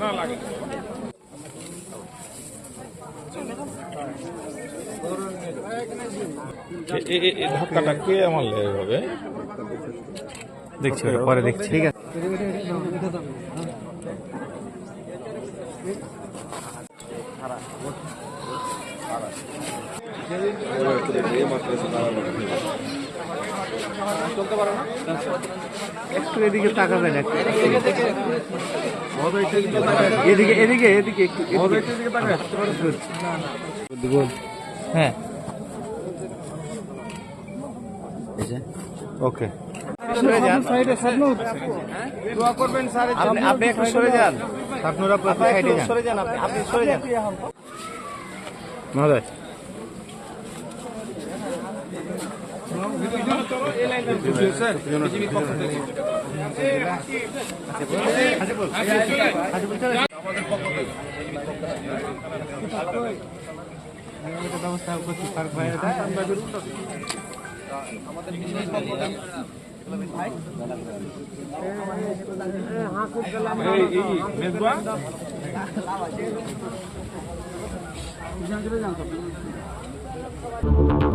না লাগে। ধাক্কাটা কে মারলে এভাবে দেখছি ওটা পরে দেখছি। ঠিক আছে। একটু এদিকে তাকাবেন একটু। এদিকে এদিকে এদিকে একটু হ্যাঁ। ওকে। সরে যান। আপনি আপনি একটু সরে যান। স্বপ্নুর আপনি সরে যান আপনি আপনি সরে যান। মহোদয়। ব্যবস্থা করছি ফারুক ভাই এই এই মেজবা Thank